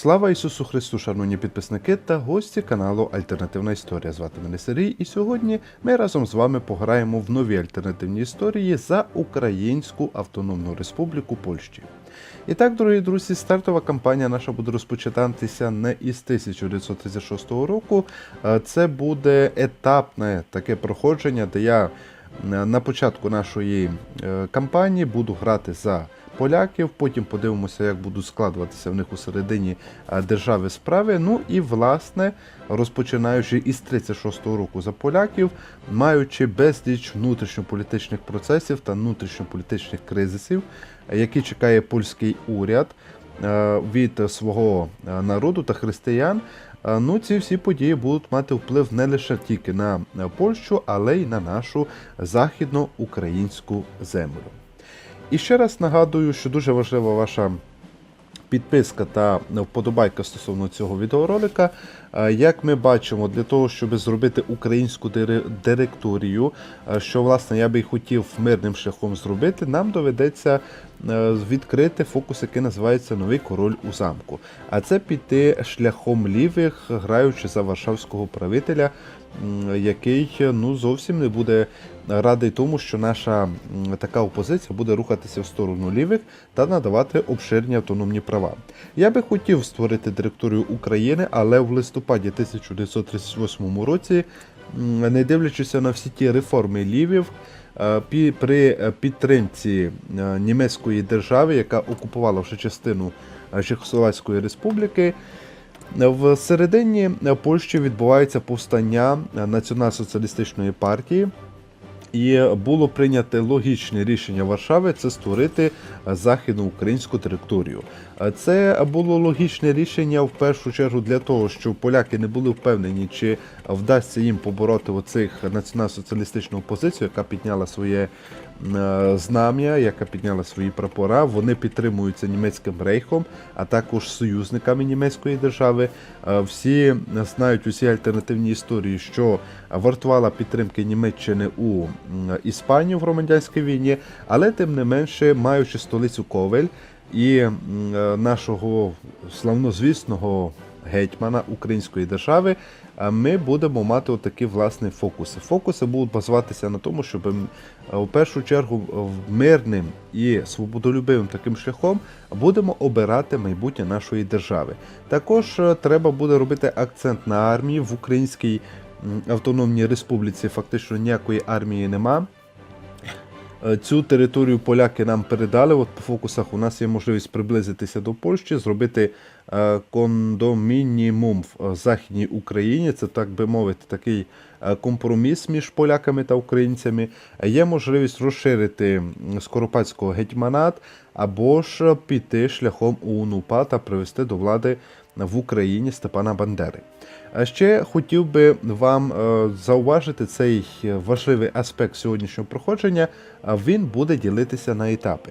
Слава Ісусу Христу, шановні підписники та гості каналу Альтернативна Історія. Звати мене Сергій, і сьогодні ми разом з вами пограємо в нові альтернативні історії за Українську Автономну Республіку Польщі. І так, дорогі друзі, стартова кампанія наша буде розпочинатися не із 1936 року. Е, Це буде етапне таке проходження, де я е, на початку нашої е, кампанії буду грати за поляків, потім подивимося, як будуть складуватися в них у середині держави справи. Ну і власне, розпочинаючи із 36-го року за поляків, маючи безліч внутрішньополітичних процесів та внутрішньополітичних кризисів, які чекає польський уряд від свого народу та християн. Ну, ці всі події будуть мати вплив не лише тільки на Польщу, але й на нашу західноукраїнську землю. І ще раз нагадую, що дуже важлива ваша підписка та вподобайка стосовно цього відеоролика. Як ми бачимо, для того, щоб зробити українську директорію, що власне я би й хотів мирним шляхом зробити, нам доведеться відкрити фокус, який називається Новий король у замку. А це піти шляхом лівих, граючи за варшавського правителя, який ну зовсім не буде радий тому, що наша така опозиція буде рухатися в сторону лівих та надавати обширні автономні права. Я би хотів створити директорію України, але в листопаді 1938 році, не дивлячись на всі ті реформи лівів, е, при підтримці е, німецької держави, яка окупувала вже частину е, Чехословацької республіки. В середині Польщі відбувається повстання Націонал-соціалістичної партії, і було прийнято логічне рішення Варшави це створити західноукраїнську територію. Це було логічне рішення в першу чергу для того, щоб поляки не були впевнені, чи вдасться їм побороти оцих націонал-соціалістичну опозицію, яка підняла своє е, знам'я, яка підняла свої прапора. Вони підтримуються німецьким рейхом, а також союзниками німецької держави. Е, Всі знають усі альтернативні історії, що вартувала підтримки Німеччини у м, Іспанію в громадянській війні, але тим не менше, маючи столицю Ковель і е, нашого славнозвісного гетьмана української держави, е, ми будемо мати отакі власні фокуси. Фокуси будуть базуватися на тому, щоб е, у першу чергу мирним і свободолюбивим таким шляхом будемо обирати майбутнє нашої держави. Також е, треба буде робити акцент на армії в українській автономній республіці. Фактично ніякої армії нема. Е, Цю територію поляки нам передали. От по фокусах у нас є можливість приблизитися до Польщі, зробити е, кондомінімум в е, Західній Україні. Це так би мовити, такий компроміс між поляками та українцями. Є можливість розширити Скоропадського гетьманат або ж піти шляхом УНУПА та привести до влади в Україні Степана Бандери. А ще хотів би вам е, зауважити цей важливий аспект сьогоднішнього проходження. а Він буде ділитися на етапи.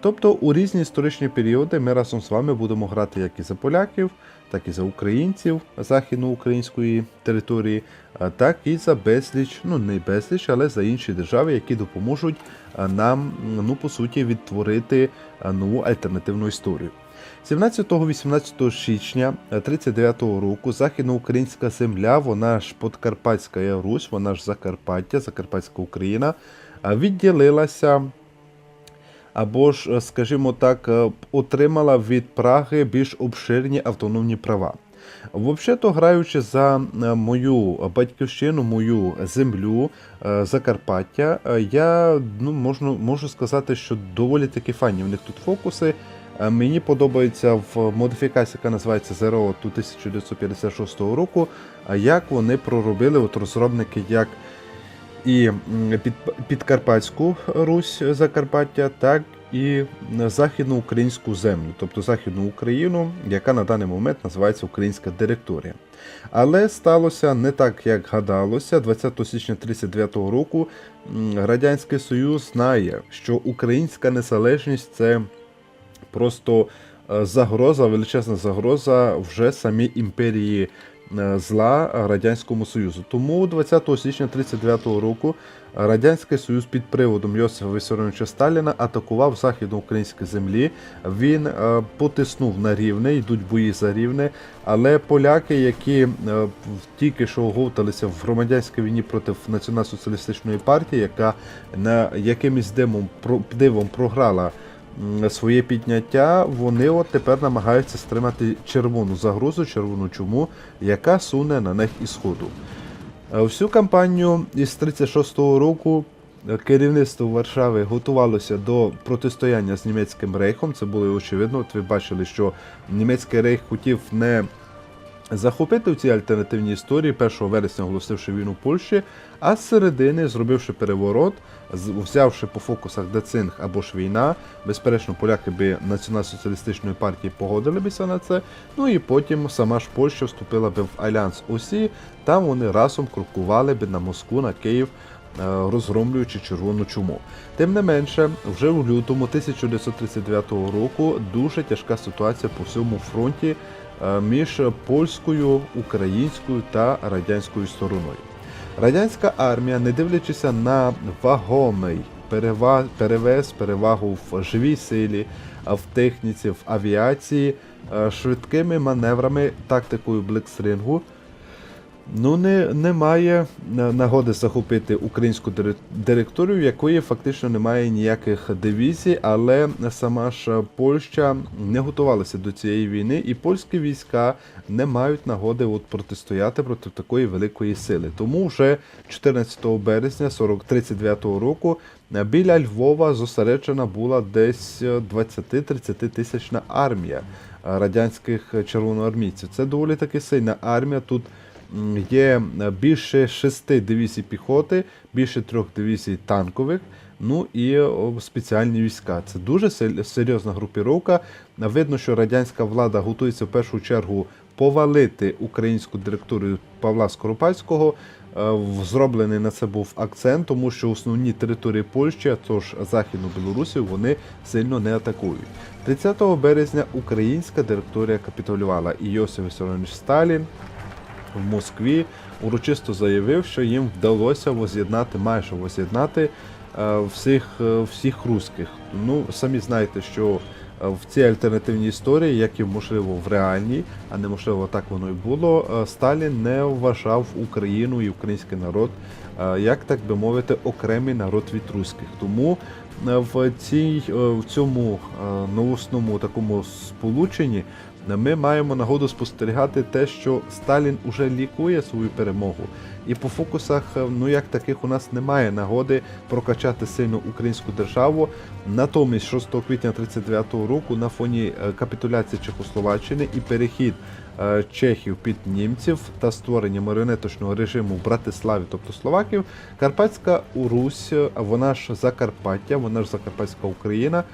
Тобто у різні історичні періоди ми разом з вами будемо грати як і за поляків, так і за українців західноукраїнської території, так і за безліч, ну не безліч, але за інші держави, які допоможуть нам, ну по суті, відтворити нову альтернативну історію. 17-18 січня 39-го року західноукраїнська земля, вона ж Подкарпатська Русь, вона ж Закарпаття, Закарпатська Україна, відділилася або ж, е, скажімо так, е, отримала від Праги більш обширні автономні права. Взагалі-то, граючи за е, мою батьківщину, мою землю Закарпаття, я ну, можну, можу сказати, що доволі таки файні в них тут фокуси. Е, Мені подобається в модифікації, яка називається Zero 1956 року, е, як вони проробили от розробники, як і під, Підкарпатську Русь Закарпаття, так і західноукраїнську землю, тобто Західну Україну, яка на даний момент називається Українська директорія. Але сталося не так, як гадалося. 20 січня 1939 року Радянський Союз знає, що українська незалежність це просто е, загроза, величезна загроза вже самій імперії е, зла Радянському Союзу. Тому 20 січня 1939 року Радянський Союз під приводом Йосифа Вісаровича Сталіна атакував західноукраїнські землі. Він е, потиснув на рівне, йдуть бої за рівне. Але поляки, які тільки що оговталися в громадянській війні проти націонал-соціалістичної партії, яка на якимось димом дивом програла своє підняття, вони от тепер намагаються стримати червону загрозу, червону чуму, яка суне на них із сходу. Е, Всю кампанію із 36-го року е, керівництво Варшави готувалося до протистояння з німецьким рейхом. Це було очевидно. От ви бачили, що німецький рейх хотів не захопити в цій альтернативній історії 1 вересня оголосивши війну Польщі, а з середини, зробивши переворот, взявши по фокусах Децинг або ж війна, безперечно, поляки би націонал-соціалістичної партії погодилися на це. Ну і потім сама ж Польща вступила би в альянс Осі. Там вони разом крокували би на Москву, на Київ. е, Розгромлюючи червону чуму. Тим не менше, вже у лютому 1939 року дуже тяжка ситуація по всьому фронті між польською, українською та радянською стороною. Радянська армія, не дивлячися на вагомий перевез, перевагу в живій силі, в техніці, в авіації, е, швидкими маневрами, тактикою блексрингу, ну не, не має на- нагоди захопити українську дире- директорію, якої фактично немає ніяких дивізій, але сама ж Польща не готувалася до цієї війни, і польські війська не мають нагоди от протистояти проти такої великої сили. Тому вже 14 березня 39 року е, біля Львова зосереджена була десь е, 20-30 тисячна армія е, радянських червоноармійців. Це доволі таки сильна армія. Тут є е, більше шести дивізій піхоти, більше трьох дивізій танкових. Ну і спеціальні війська. Це дуже серйозна групіровка. Видно, що радянська влада готується в першу чергу повалити українську директорію Павла Скоропадського. Е, Зроблений на це був акцент, тому що основні території Польщі, а тож Західну Білорусі, вони сильно не атакують. 30 березня українська директорія капітулювала, і Йосиф Вісарович Сталін в Москві урочисто заявив, що їм вдалося воз'єднати, майже воз'єднати е, всіх, е, всіх русських. Ну, самі знаєте, що е, в цій альтернативній історії, як і можливо в реальній, а неможливо так воно і було, Сталін не вважав Україну і український народ, як так би мовити, окремий народ від руських. Тому в цій в цьому новосному такому сполученні ми маємо нагоду спостерігати те, що Сталін уже лікує свою перемогу. І по фокусах, е, ну як таких, у нас немає нагоди прокачати сильну українську державу. Натомість, 6 квітня 39-го року, на фоні е, капітуляції Чехословаччини і перехід е, чехів під німців та створення маріонеточного режиму в Братиславі, тобто Словаків, Карпатська Русь, вона ж Закарпаття, вона ж Закарпатська Україна.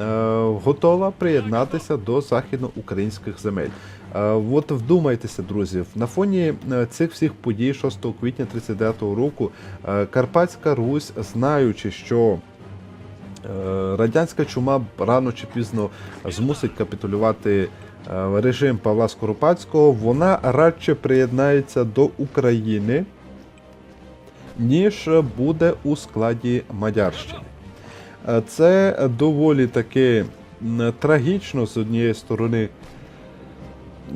Е, Готова приєднатися до західноукраїнських земель. Е, От вдумайтеся, друзі, на фоні е, цих всіх подій 6 квітня 39-го року Карпатська Русь, знаючи, що радянська чума рано чи пізно змусить капітулювати режим Павла Скоропадського, вона радше приєднається до України, ніж буде у складі Мадярщини. Е, Це доволі таки трагічно з однієї сторони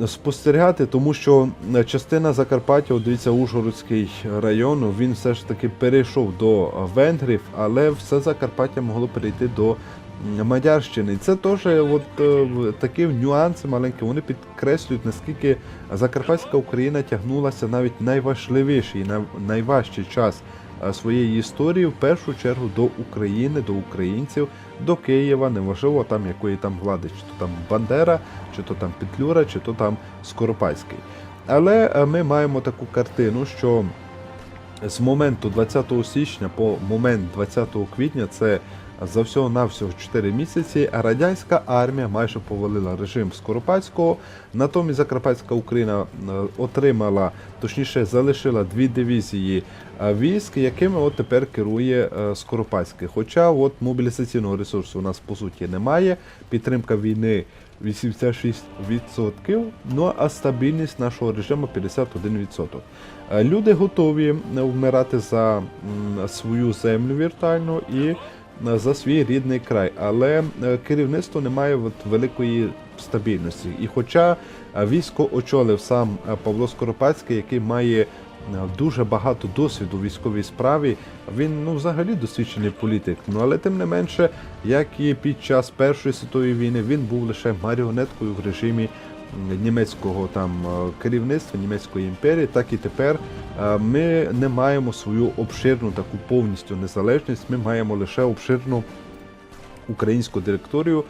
спостерігати, тому що е, частина Закарпаття, дивіться, Ужгородський район, він все ж таки перейшов до венгрів, але все Закарпаття могло перейти до Мадярщини. Це теж от, е, такі нюанси маленькі, вони підкреслюють, наскільки Закарпатська Україна тягнулася навіть найважливіший, най- найважчий час е, своєї історії, в першу чергу до України, до українців, до Києва, неважливо там якої там влади, чи то там Бандера, чи то там Петлюра, чи то там Скоропадський. Але е, ми маємо таку картину, що з моменту 20 січня по момент 20 квітня це за всього навсього 4 місяці радянська армія майже повалила режим Скоропадського. Натомість Закарпатська Україна е, отримала, точніше, залишила дві дивізії е, військ, якими от тепер керує е, Скоропадський. Хоча от мобілізаційного ресурсу у нас по суті немає. Підтримка війни 86%, ну а стабільність нашого режиму 51%. Е, Люди готові вмирати за свою землю віртуально і за свій рідний край, але е, керівництво не має от великої стабільності. І хоча е, військо очолив сам е, Павло Скоропадський, який має е, дуже багато досвіду військовій справі, він ну взагалі досвідчений політик. Ну але тим не менше, як і під час Першої світової війни, він був лише маріонеткою в режимі німецького там е, керівництва німецької імперії, так і тепер е, ми не маємо свою обширну таку повністю незалежність. Ми маємо лише обширну українську директорію,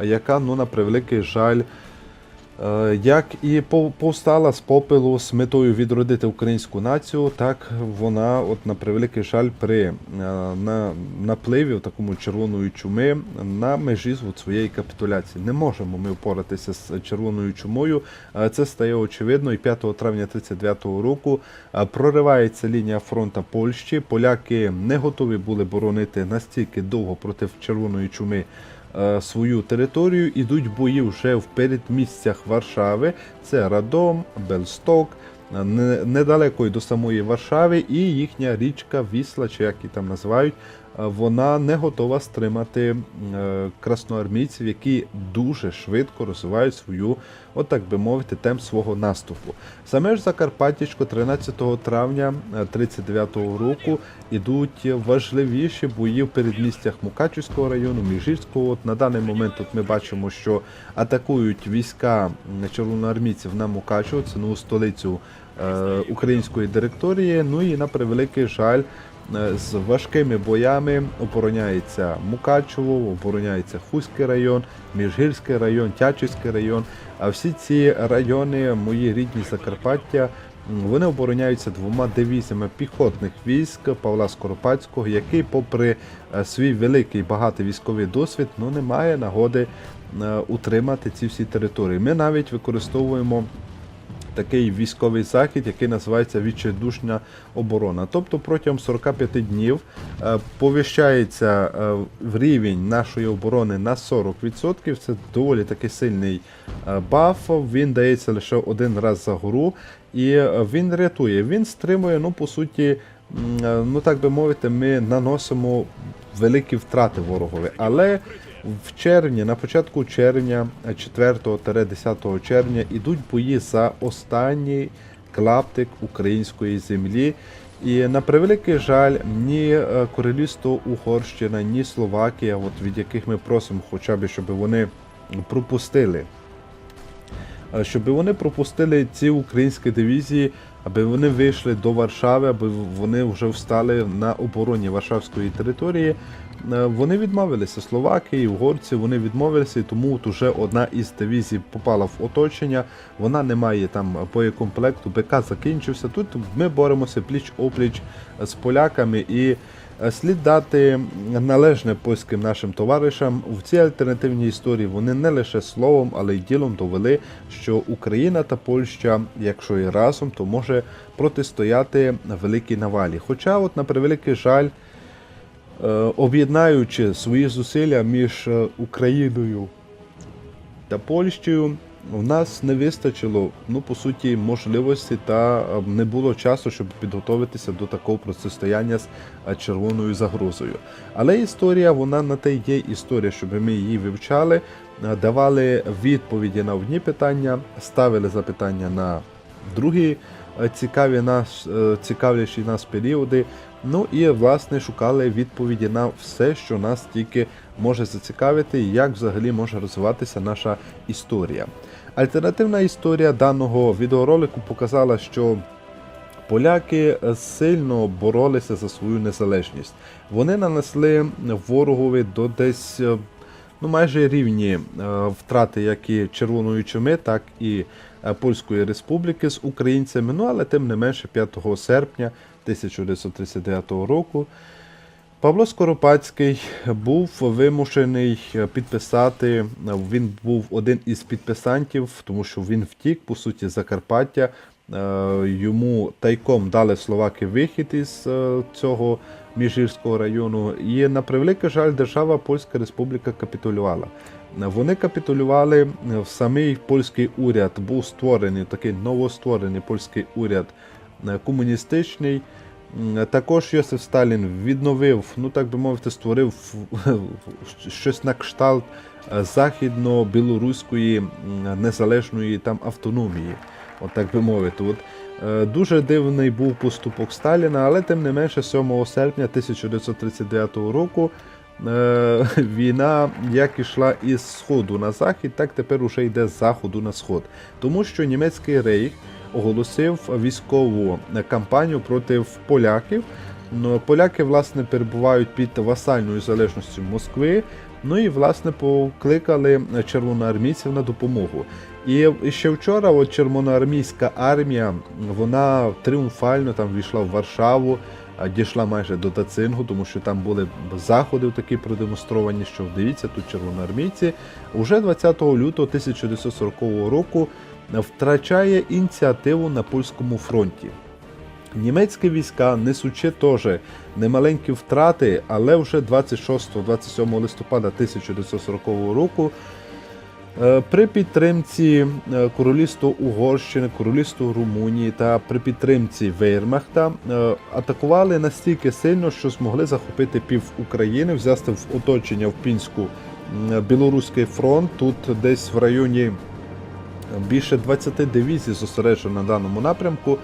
яка ну на превеликий жаль. Е, Як і пов- повстала з попелу з метою відродити українську націю, так вона, от на превеликий жаль, при е, на, напливі такому червоної чуми на межі от своєї капітуляції. Не можемо ми впоратися з червоною чумою. Е, Це стає очевидно. І 5 травня 39-го року проривається лінія фронту Польщі. Поляки не готові були боронити настільки довго проти червоної чуми свою територію. Ідуть бої вже в передмістях Варшави. Це Радом, Белсток. е, не- Недалеко до самої Варшави, і їхня річка Вісла, чи як її там називають, е, вона не готова стримати е, красноармійців, які дуже швидко розвивають свою, от так би мовити, темп свого наступу. Саме ж Закарпаттячко 13 травня 39-го року ідуть важливіші бої в передмістях Мукачівського району, Міжгірського. От на даний момент тут ми бачимо, що атакують війська червоноармійців на Мукачево, це нову столицю е, української директорії. Ну і на превеликий жаль. Е, З важкими боями обороняється Мукачево, обороняється Хуський район, Міжгірський район, Тячівський район. А всі ці райони, мої рідні Закарпаття, вони обороняються двома дивізіями піхотних військ Павла Скоропадського, який, попри е, свій великий багатий військовий досвід, ну не має нагоди е, утримати ці всі території. Ми навіть використовуємо такий військовий захід, який називається відчайдушна оборона. Тобто протягом 45 днів е, повищається е, в рівень нашої оборони на 40%. Це доволі такий сильний е, баф. Він дається лише один раз за гору, і він рятує. Він стримує, ну по суті. Ну так би мовити, ми наносимо великі втрати ворогові. Але в червні, на початку червня, 4-10 червня, ідуть бої за останній клаптик української землі. І на превеликий жаль, ні е, Королівство Угорщина, ні Словакія, от від яких ми просимо, хоча б щоб вони пропустили е, щоб вони пропустили ці українські дивізії, аби вони вийшли до Варшави, аби вони вже встали на обороні Варшавської території. Е, Вони відмовилися Словаки і угорці, вони відмовилися, і тому от уже одна із дивізій попала в оточення. Вона не має там боєкомплекту, БК закінчився. Тут ми боремося пліч опліч з поляками і. Е, Слід дати належне польським нашим товаришам в цій альтернативній історії. Вони не лише словом, але й ділом довели, що Україна та Польща, якщо і разом, то може протистояти великій навалі. Хоча, от на превеликий жаль, об'єднаючи свої зусилля між е, Україною та Польщею, в нас не вистачило, ну по суті, можливості та е, не було часу, щоб підготуватися до такого протистояння з е, червоною загрозою. Але історія, вона на те є історія, щоб ми її вивчали, е, давали відповіді на одні питання, ставили запитання на другі е, цікаві нас, е, цікавлячі нас періоди. Ну і власне шукали відповіді на все, що нас тільки може зацікавити, як взагалі може розвиватися наша історія. Альтернативна історія даного відеоролику показала, що поляки сильно боролися за свою незалежність. Вони нанесли ворогові до десь е, ну, майже рівні е, втрати як і Червоної чуми, так і е, Польської Республіки з українцями. Ну але тим не менше 5 серпня 1939 року. Павло Скоропадський був вимушений підписати. Він був один із підписантів, тому що він втік, по суті, Закарпаття. Е, Йому тайком дали словаки вихід із е, цього міжгірського району. І на превеликий жаль, держава Польська Республіка капітулювала. Вони капітулювали в самий польський уряд. Був створений такий новостворений польський уряд е, комуністичний. Також Йосиф Сталін відновив, ну так би мовити, створив щось на кшталт е, західно-білоруської незалежної там автономії. От так би мовити. От, е, дуже дивний був поступок Сталіна, але тим не менше 7 серпня 1939 року е, війна як ішла із сходу на захід, так тепер уже йде з заходу на сход. Тому що німецький рейх оголосив військову кампанію проти поляків. Ну, Поляки, власне, перебувають під васальною залежністю Москви. Ну і власне покликали червоноармійців на допомогу. І ще вчора, от червоноармійська армія, вона тріумфально там війшла в Варшаву, дійшла майже до Тацингу, тому що там були заходи такі продемонстровані, що дивіться, тут червоноармійці. Уже 20 лютого 1940 року втрачає ініціативу на польському фронті. Німецькі війська, несучи теж немаленькі втрати, але вже 26-27 листопада 1940 року е, при підтримці е, королівства Угорщини, королівства Румунії та при підтримці Вейрмахта е, атакували настільки сильно, що змогли захопити пів України, взяти в оточення в Пінську білоруський фронт. Тут десь в районі більше 20 дивізій зосереджено на даному напрямку.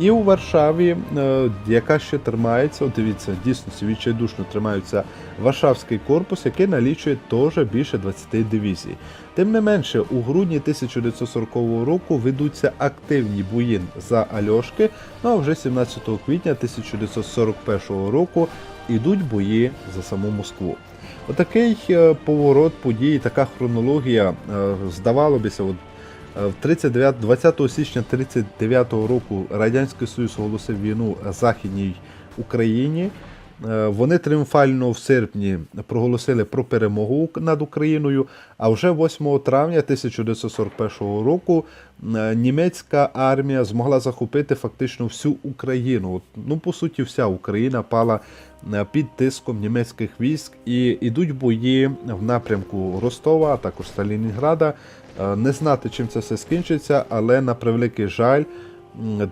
І у Варшаві, е, яка ще тримається, от дивіться, дійсно відчайдушно тримаються Варшавський корпус, який налічує теж більше 20 дивізій. Тим не менше, у грудні 1940 року ведуться активні бої за Альошки, ну а вже 17 квітня 1941 року йдуть бої за саму Москву. Отакий е, поворот подій, така хронологія, е, здавалося от В 39, 20 січня 1939 року Радянський Союз оголосив війну Західній Україні. Е, Вони тріумфально в серпні проголосили про перемогу над Україною. А вже 8 травня 1941 року е, німецька армія змогла захопити фактично всю Україну. Ну, по суті, вся Україна пала е, під тиском німецьких військ і йдуть бої в напрямку Ростова, а також Сталінінграда. Е, Не знати, чим це все скінчиться, але на превеликий жаль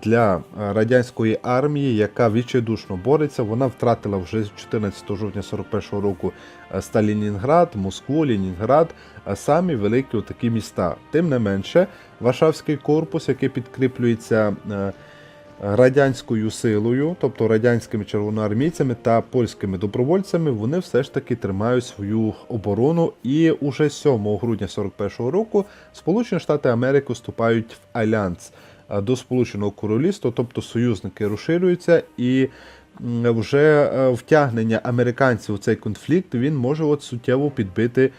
для е, радянської армії, яка відчайдушно бореться, вона втратила вже 14 жовтня 41 року е, Сталінінград, Москву, Лінінград, самі великі такі міста. Тим не менше, Варшавський корпус, який підкріплюється радянською силою, тобто радянськими червоноармійцями та польськими добровольцями, вони все ж таки тримають свою оборону. І уже 7 грудня 41-го року Сполучені Штати Америки вступають в альянс е, до Сполученого Королівства, тобто союзники розширюються і. Вже е, втягнення американців у цей конфлікт він може от суттєво підбити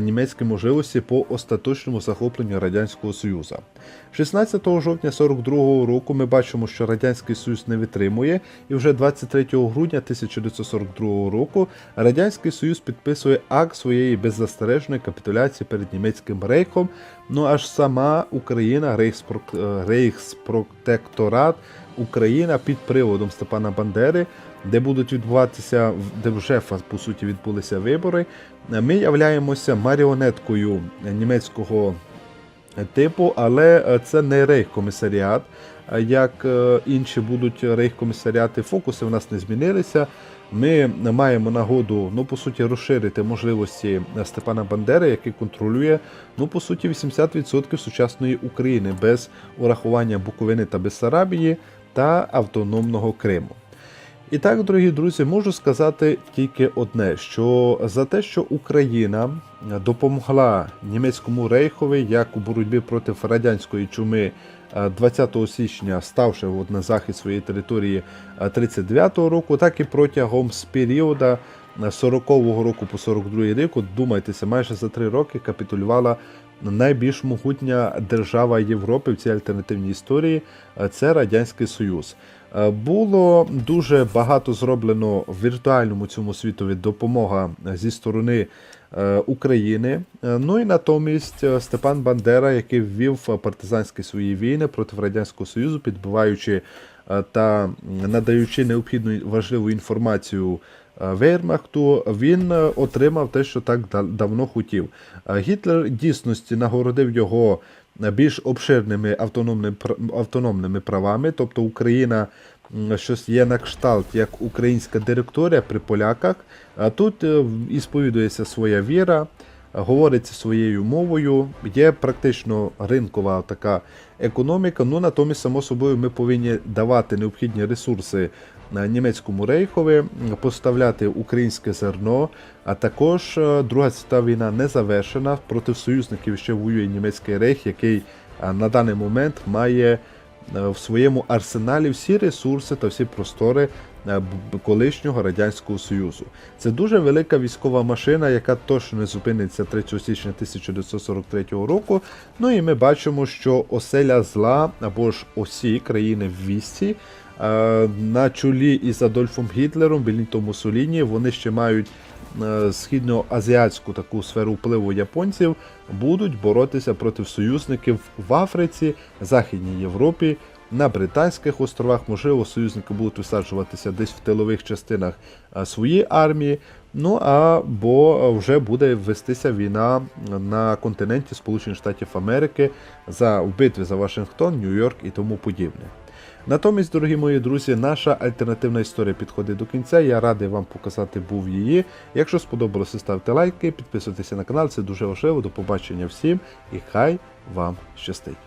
німецькі можливості по остаточному захопленню радянського союзу. 16 жовтня 42 року ми бачимо, що радянський союз не витримує, і вже 23 грудня 1942 року радянський союз підписує акт своєї беззастережної капітуляції перед німецьким рейхом. Ну аж сама Україна, е, Рейхспротекторат Україна під приводом Степана Бандери, де будуть відбуватися, де вже по суті відбулися вибори. Ми являємося маріонеткою німецького типу, але це не рейхкомісаріат, як е, інші будуть рейхкомісаріати. Фокуси в нас не змінилися. Ми маємо нагоду, ну по суті, розширити можливості Степана Бандери, який контролює ну по суті 80% сучасної України без урахування Буковини та Бессарабії та автономного Криму. І так, дорогі друзі, можу сказати тільки одне: що за те, що Україна допомогла німецькому рейхові як у боротьбі проти радянської чуми е, 20 січня, ставши от на захід своєї території е, 39-го року, так і протягом з періоду е, 40-го року по 42 рік, от думайтеся, майже за три роки капітулювала найбільш могутня держава Європи в цій альтернативній історії е, це Радянський Союз. Е, Було дуже багато зроблено в віртуальному цьому світові допомога зі сторони е, України. Е, Ну і натомість е, Степан Бандера, який ввів е, партизанські свої війни проти Радянського Союзу, підбиваючи е, та надаючи необхідну важливу інформацію е, Вейрмахту, він е, отримав те, що так давно хотів. Е, Гітлер дійсності нагородив його е, більш обширними автономними, автономними правами, тобто Україна щось є на кшталт як українська директорія при поляках. Тут е, і сповідується своя віра, говориться своєю мовою, є практично ринкова така економіка. Ну натомість, само собою, ми повинні давати необхідні ресурси е, німецькому рейхові, поставляти українське зерно. А також е, Друга світова війна не завершена. Проти союзників ще воює німецький рейх, який е, на даний момент має е, в своєму арсеналі всі ресурси та всі простори колишнього радянського союзу. Це дуже велика військова машина, яка точно не зупиниться 3 січня 1943 року. Ну і ми бачимо, що оселя зла або ж осі країни в вісті на чолі із Адольфом Гітлером, Беніто Муссоліні, вони ще мають е, східноазіатську таку сферу впливу японців, будуть боротися проти союзників в Африці, Західній Європі, на Британських островах. Можливо, союзники будуть висаджуватися десь в тилових частинах е, своєї армії. Ну або вже буде вестися війна на континенті Сполучених Штатів Америки за в битві за Вашингтон, Нью-Йорк і тому подібне. Натомість, дорогі мої друзі, наша альтернативна історія підходить до кінця. Я радий вам показати був її. Якщо сподобалося, ставте лайки, підписуйтеся на канал, це дуже важливо. До побачення всім і хай вам щастить.